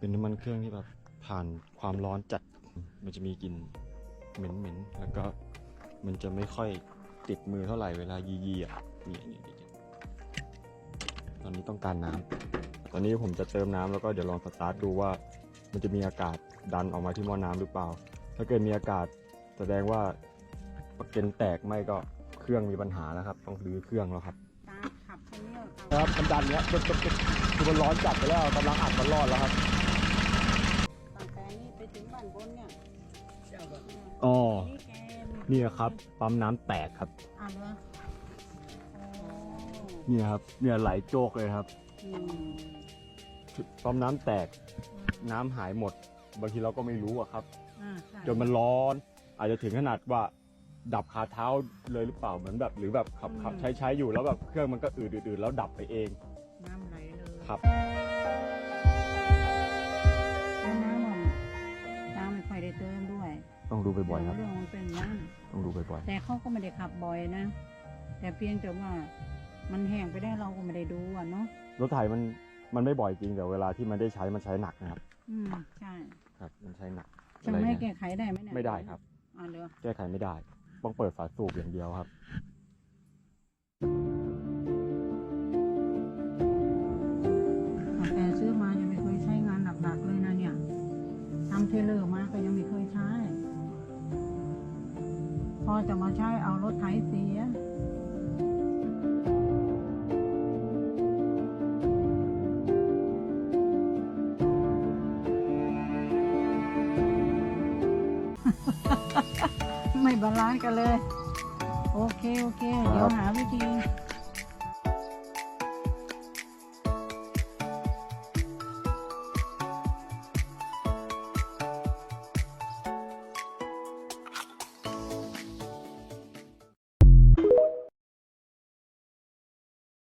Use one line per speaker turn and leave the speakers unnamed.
เป็นน้ำมันเครื่องที่แบบผ่านความร้อนจัด มันจะมีกลิ่นเหม็นๆแล้วก็มันจะไม่ค่อยติดมือเท่าไหร่เวลายียีอะนี่นี่นี่ตอนนี้ต้องการน้ำตอนนี้ผมจะเติมน้ำแล้วก็เดี๋ยวลองสตาร์ทดูว่า มันจะมีอากาศดันออกมาที่หม้อน้ำหรือเปล่า ถ้าเกิดมีอากาศแสดงว่าประเก็นแตกไม่ก็เครื่องมีปัญหาแล้วครับ ต้องรื้อเครื่องแล้วครับ
ตาขับคนเนี้ย
ครับมันดันเนี้ยปึ๊บปึ๊บปึ๊บคือมันร้อนจัดไปแล้วกำลังอัดมันรอดแล้วครับ
ตั้งแต่นี้ไป ถึงบ้านบนเนี่ย
อ๋อ
นี่แก
นี่ครับ ปั๊มน้ำแตกครับ
อ่านวะโอ้
เนี่ยครับ เนี่ยไหลโจกเลยครับ
อืม
ปั๊มน้ำแตก น้ำหายหมด บางทีเราก็ไม่รู้อะครับ
อ่าใช่
จนมันร้อน อาจจะถึงขนาดว่า ดับคาเท้าเลยหรือเปล่าเหมือนแบบ หรือแบบขับขับใช้ใช้อยู่แล้วแบบเครื่องมันก็อืดอืดๆแล้วดับไปเอง
น้ำไหลเลย
ครับ
แต้
องดูบ่อยๆครับ
เรื่องมันเป็นอย่างนั้น
ต้องดูบ่อย
แต่เขาก็ไม่ได้ขับบ่อยนะ แต่เพียงแต่ว่ามันแห้งไปได้เราก็ไม่ได้ดูอะเนาะ
ๆรถไถมันมันไม่บ่อยจริงแต่เวลาที่มันได้ใช้มันใช้หนักนะครับ
อืมใช่
ครับ มันใช้หนัก
จะ
อะไร
ไม่
เนี่ย
แก้ไขได้ไหมเนี่ย
ไม่ได้ครับ
อ่าเดี๋ยว
แก้ไขไม่ได้ ต้องเปิดฝาสูบอย่างเดียวครับ
ตั้งแต่ซื้อมายังไม่เคยใช้งานหนักๆเลยนะเนี่ยทำเทเลอร์ จะมาใช้เอารถไถเสียไม่บาลานซ์กันเลย โอเค โอเค เดี๋ยวหาวิธี